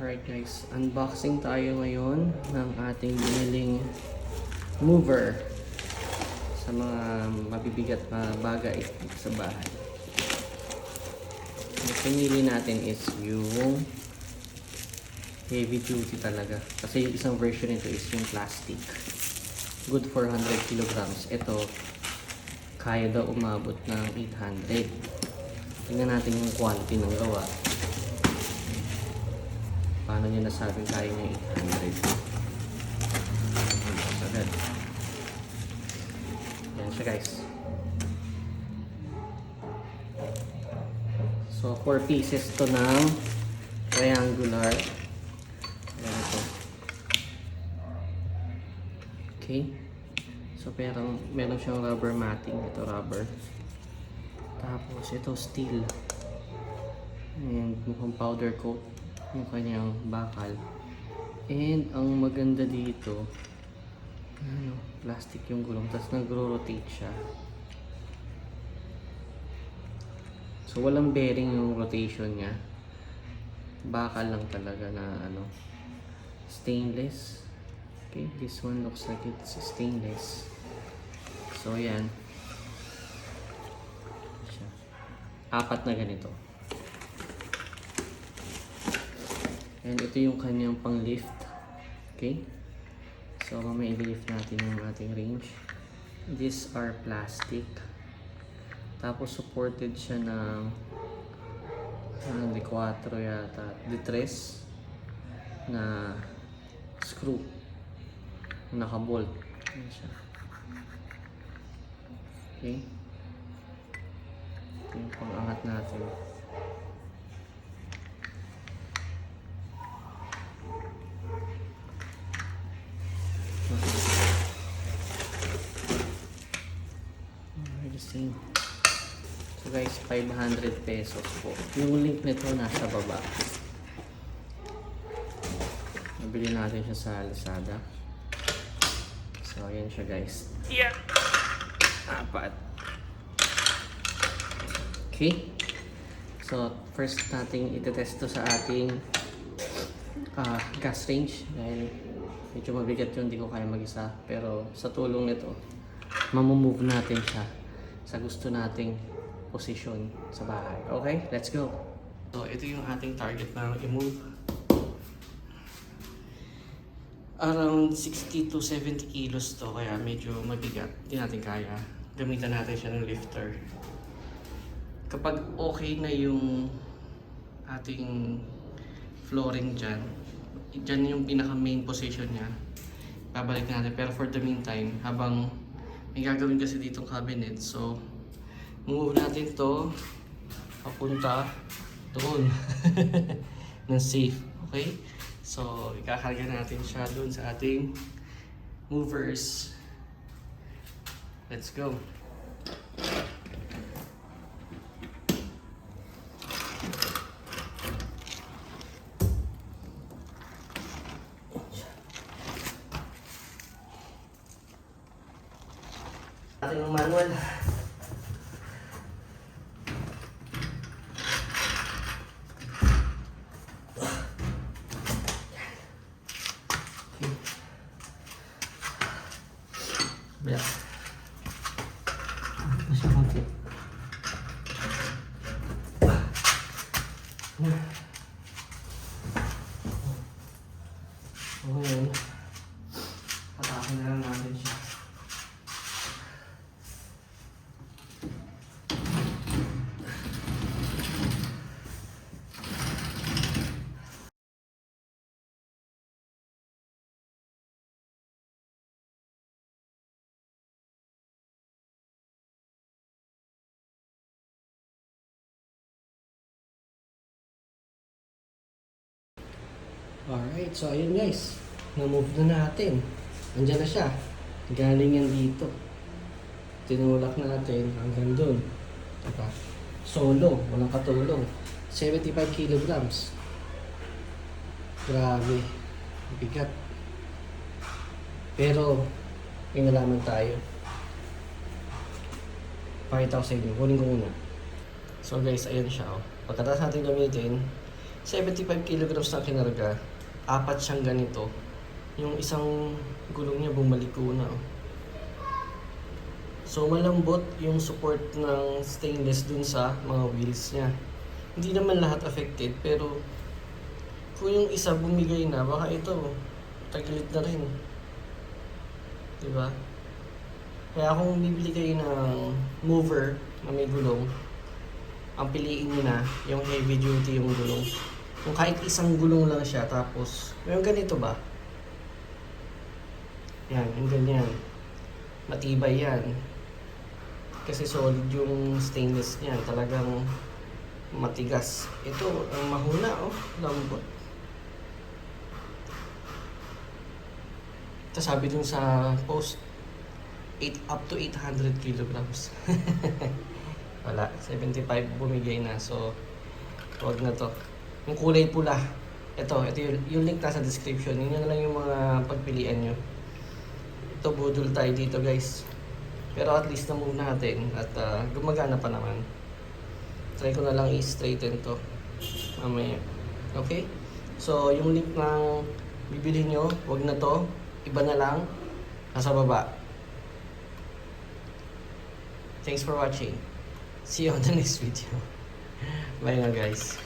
Alright guys, unboxing tayo ngayon ng ating biniling mover sa mga mabibigat na bagay sa bahay. Ang pinili natin is yung heavy duty talaga. Kasi yung isang version nito is yung plastic. Good for 100 kilograms. Ito, kaya daw umabot ng 800. Tingnan natin yung quality ng gawa. Paano niya nasabing kaya niya 800? Bukas agad. Yan siya guys. So, 4 pieces to ng triangular. Ayan ito. Okay. So, pero meron siyang rubber matting. Ito rubber. Tapos, ito steel. And mukhang powder coat yung kanyang bakal. And ang maganda dito, ano, plastic yung gulong. Tapos nagro-rotate siya. So, walang bearing yung rotation niya. Bakal lang talaga na ano, stainless. Okay, this one looks like it's stainless. So, yan. Apat na ganito. And ito yung kanyang pang-lift. Okay? So, mamaya i-lift natin yung ating range. These are plastic. Tapos, supported siya ng ano, di 4 yata. Di 3 na screw. Naka-bolt. Yan siya. Okay? Ito yung pang-angat natin. Same. So guys, 500 pesos po. Yung link nito nasa baba. Nabili natin siya sa Lazada. So, ayan siya guys. Yeah! Apat. Okay. So, first nating itetest to sa ating ah, gas range. Dahil medyo mabigat yun, hindi ko kaya mag-isa. Pero sa tulong nito, mamumove natin siya sa gusto nating posisyon sa bahay. Okay, let's go. So, ito yung ating target na i-move. Around 60 to 70 kilos to, kaya medyo mabigat. Hindi natin kaya. Gamitan natin siya ng lifter. Kapag okay na yung ating flooring dyan, dyan yung pinaka main position niya, babalik natin. Pero for the meantime, habang may gagawin kasi ditong cabinet, so move natin to papunta doon ng safe. Okay? So, ikakarga natin siya doon sa ating movers. Let's go. Ating manual. Yeah. Ito siya konti. Okay. Patakin na lang natin siya. Alright, so ayun guys. Na-move na natin. Andiyan na siya. Galing yan dito. Tinulak natin hanggang dun. Diba? Solo, walang katulong. 75 kilograms. Grabe. Bigat. Pero, may tayo. Pakita ko sa inyo. Kunin ko muna. So guys, ayun siya. Oh. Pagkatapos natin gamitin, 75 kilograms na kinarga, apat siyang ganito. Yung isang gulong niya bumaliko na. oh. So malambot yung support ng stainless dun sa mga wheels niya. Hindi naman lahat affected pero kung yung isa bumigay na, baka ito tagilid na rin. Di ba? Kaya kung bibili kayo ng mover na may gulong, ang piliin nyo na yung heavy duty yung gulong. Kung kahit isang gulong lang siya, tapos, yung ganito ba? Yan, yung ganyan. Matibay yan. Kasi solid yung stainless niya. Talagang matigas. Ito, ang mahuna, oh. Lambot. Ito sabi dun sa post, 8 up to 800 kilograms. Wala, 75 bumigay na. So, wag na to. Yung kulay pula. Ito, ito yung, yung link nasa description. Yun na lang yung mga pagpilian nyo. Ito, budol tayo dito guys. Pero at least na-move natin at ah, gumagana pa naman. Try ko na lang i-straighten to. Mamaya. Okay? So, yung link ng bibili nyo, wag na to. Iba na lang. Nasa baba. Thanks for watching. See you on the next video. Bye na guys.